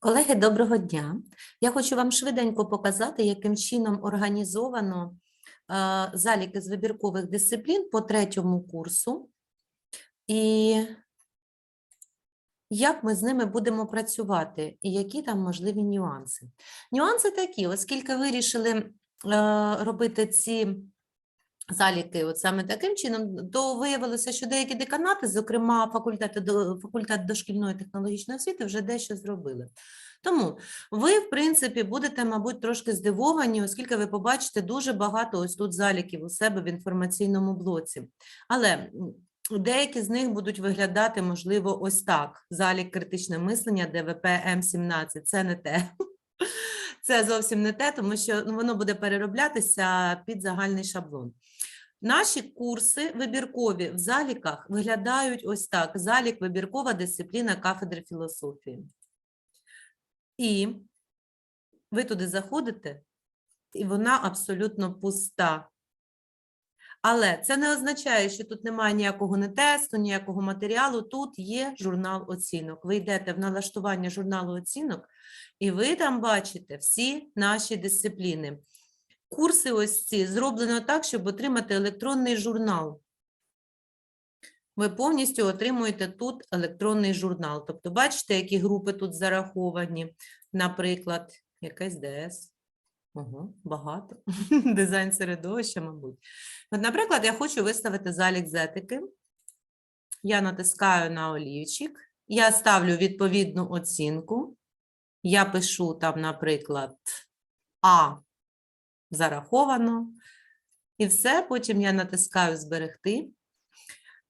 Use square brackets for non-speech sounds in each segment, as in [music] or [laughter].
Колеги, доброго дня. Я хочу вам швиденько показати, яким чином організовано е, заліки з вибіркових дисциплін по третьому курсу і як ми з ними будемо працювати, і які там можливі нюанси. Нюанси такі, оскільки вирішили е, робити ці заліки от саме таким чином, то виявилося, що деякі деканати, зокрема факультет, факультет дошкільної технологічної освіти, вже дещо зробили. Тому ви, в принципі, будете, мабуть, трошки здивовані, оскільки ви побачите дуже багато ось тут заліків у себе в інформаційному блоці. Але деякі з них будуть виглядати, можливо, ось так: залік критичне мислення, ДВП М17. Це не те. Це зовсім не те, тому що ну, воно буде перероблятися під загальний шаблон. Наші курси вибіркові в заліках виглядають ось так: залік вибіркова дисципліна кафедри філософії. І ви туди заходите, і вона абсолютно пуста. Але це не означає, що тут немає ніякого не тесту, ніякого матеріалу. Тут є журнал оцінок. Ви йдете в налаштування журналу оцінок, і ви там бачите всі наші дисципліни. Курси ось ці зроблено так, щоб отримати електронний журнал. Ви повністю отримуєте тут електронний журнал. Тобто, бачите, які групи тут зараховані. Наприклад, якась ДС. Ого, багато. [laughs] Дизайн середовища, мабуть. От, наприклад, я хочу виставити залік з етики. Я натискаю на олівчик, я ставлю відповідну оцінку. Я пишу там, наприклад, А зараховано. І все, потім я натискаю зберегти.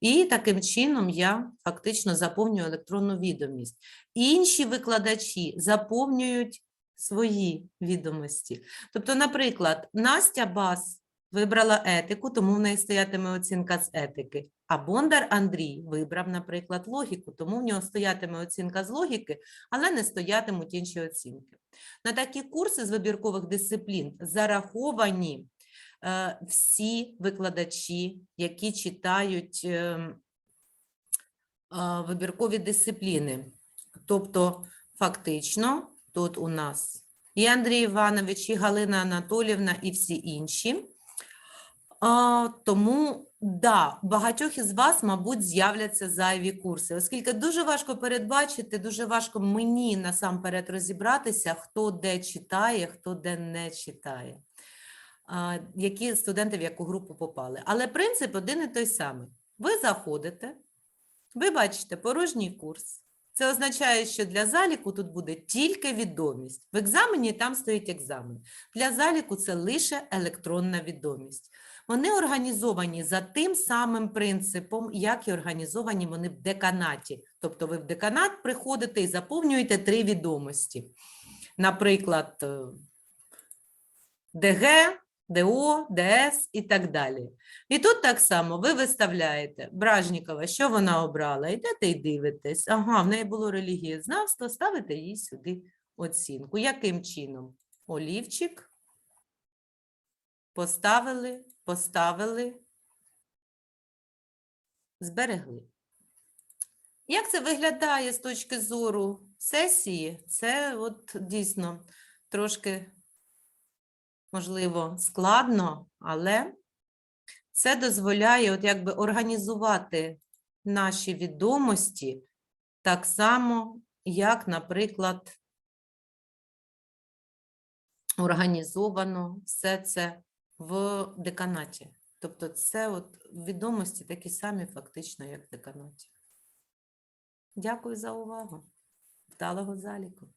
І таким чином я фактично заповнюю електронну відомість. Інші викладачі заповнюють свої відомості. Тобто, наприклад, Настя Бас вибрала етику, тому в неї стоятиме оцінка з етики. А Бондар Андрій вибрав, наприклад, логіку, тому в нього стоятиме оцінка з логіки, але не стоятимуть інші оцінки. На такі курси з вибіркових дисциплін зараховані е, всі викладачі, які читають е, е, вибіркові дисципліни. Тобто, фактично, тут у нас і Андрій Іванович, і Галина Анатолівна, і всі інші. А, тому, да, багатьох із вас, мабуть, з'являться зайві курси, оскільки дуже важко передбачити, дуже важко мені насамперед розібратися, хто де читає, хто де не читає, а, які студенти в яку групу попали. Але принцип один і той самий. Ви заходите, ви бачите порожній курс. Це означає, що для заліку тут буде тільки відомість. В екзамені там стоїть екзамен. Для заліку це лише електронна відомість. Вони організовані за тим самим принципом, як і організовані вони в деканаті. Тобто ви в деканат приходите і заповнюєте три відомості. Наприклад, е, ДГ, ДО, ДС і так далі. І тут так само ви виставляєте Бражнікова, що вона обрала, йдете і дивитесь. Ага, в неї було релігієзнавство, ставите їй сюди оцінку. Яким чином? Олівчик. Поставили, поставили, зберегли. Як це виглядає з точки зору сесії? Це от дійсно трошки, можливо, складно, але це дозволяє от якби організувати наші відомості так само, як, наприклад, організовано все це в деканаті. Тобто це от відомості такі самі фактично, як в деканаті. Дякую за увагу. Вдалого заліку.